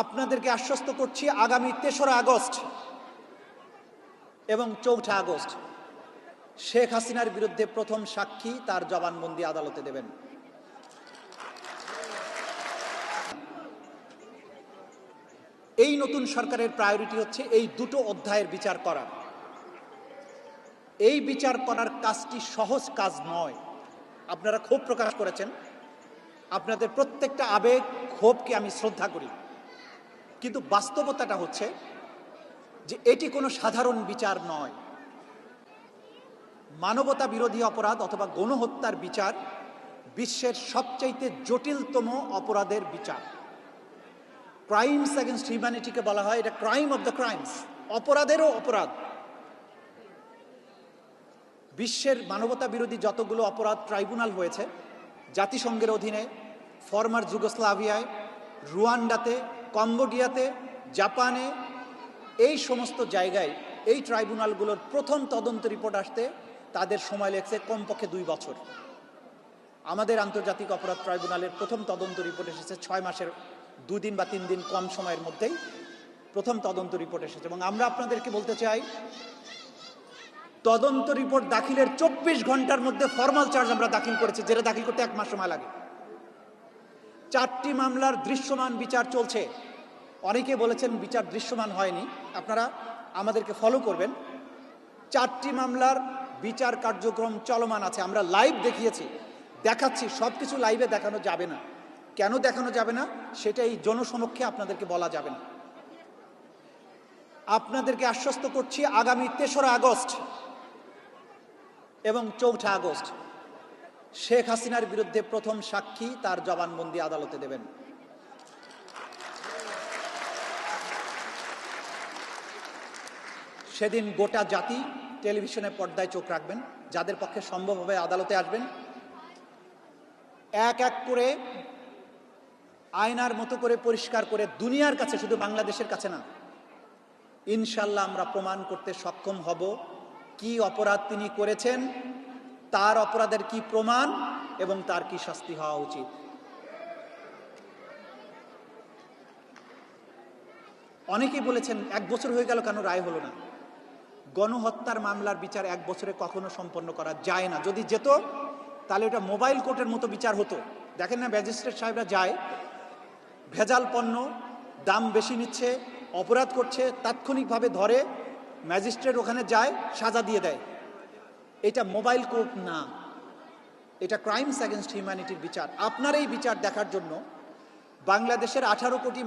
আপনাদেরকে আশ্বস্ত করছি আগামী তেসরা আগস্ট এবং চৌঠা আগস্ট শেখ হাসিনার বিরুদ্ধে প্রথম সাক্ষী তার জবানবন্দি আদালতে দেবেন। এই নতুন সরকারের প্রায়োরিটি হচ্ছে এই দুটো অধ্যায়ের বিচার করা। এই বিচার করার কাজটি সহজ কাজ নয়। আপনারা ক্ষোভ প্রকাশ করেছেন। আপনাদের প্রত্যেকটা আবেগ, ক্ষোভকে আমি শ্রদ্ধা করি। কিন্তু বাস্তবতাটা হচ্ছে যে এটি কোনো সাধারণ বিচার নয়। মানবতা বিরোধী অপরাধ অথবা গণহত্যার বিচার বিশ্বের সবচাইতে জটিলতম অপরাধের বিচার। ক্রাইমস অ্যাগেনস্ট হিউম্যানিটিকে বলা হয়, এটা ক্রাইম অফ দ্য ক্রাইমস অপরাধেরও অপরাধ। বিশ্বের মানবতা বিরোধী যতগুলো অপরাধ ট্রাইব্যুনাল হয়েছে, জাতিসংঘের অধীনে ফরমার যুগোস্লাভিয়ায়, রুয়ান্ডাতে কম্বোডিয়াতে, জাপানে, এই সমস্ত জায়গায় এই ট্রাইব্যুনালগুলোর প্রথম তদন্ত রিপোর্ট আসতে তাদের সময় লেগেছে কমপক্ষে দুই বছর। আমাদের আন্তর্জাতিক অপরাধ ট্রাইব্যুনালের প্রথম তদন্ত রিপোর্ট এসেছে ছয় মাসের দুদিন বা তিন দিন কম সময়ের মধ্যেই প্রথম তদন্ত রিপোর্ট এসেছে। এবং আমরা আপনাদেরকে বলতে চাই, তদন্ত রিপোর্ট দাখিলের চব্বিশ ঘণ্টার মধ্যে ফর্মাল চার্জ আমরা দাখিল করেছি, যেটা দাখিল করতে এক মাস সময় লাগে। চারটি মামলার দৃশ্যমান বিচার চলছে। অনেকে বলেছেন বিচার দৃশ্যমান হয়নি। আপনারা আমাদেরকে ফলো করবেন। চারটি মামলার বিচার কার্যক্রম চলমান আছে। আমরা লাইভ দেখিয়েছি, দেখাচ্ছি সব কিছু লাইভে দেখানো যাবে না। কেন দেখানো যাবে না? সেটা এই জনসমক্ষে আপনাদেরকে বলা যাবে না। আপনাদেরকে আশ্বস্ত করছি আগামী তেসরা আগস্ট এবং চৌঠা আগস্ট। শেখ হাসিনার বিরুদ্ধে প্রথম সাক্ষী তার জবানবন্দি আদালতে দেবেন। সেদিন গোটা জাতি টেলিভিশনে পর্দায় চোখ রাখবেন, যাদের পক্ষে সম্ভব হবে আদালতে আসবেন। এক এক করে আয়নার মতো করে পরিষ্কার করে দুনিয়ার কাছে, শুধু বাংলাদেশের কাছে না, ইনশাল্লাহ আমরা প্রমাণ করতে সক্ষম হব কি অপরাধ তিনি করেছেন তার অপরাধের কি প্রমাণ এবং তার কি শাস্তি হওয়া উচিত? অনেকেই বলেছেন, এক বছর হয়ে গেল কেন রায় হলো না? গণহত্যার মামলার বিচার এক বছরে কখনো সম্পন্ন করা যায় না। যদি যেত, তাহলে ওটা মোবাইল কোর্টের মতো বিচার হতো। দেখেন না, ম্যাজিস্ট্রেট সাহেবরা যায়, ভেজাল পণ্য, দাম বেশি নিচ্ছে, অপরাধ করছে, তাৎক্ষণিকভাবে ধরে, ম্যাজিস্ট্রেট ওখানে যায়, সাজা দিয়ে দেয়। এটা মোবাইল কোর্ট না। এটা ক্রাইমস অ্যাগেনস্ট হিউম্যানিটির বিচার। আপনার এই বিচার দেখার জন্য বাংলাদেশের আঠারো কোটি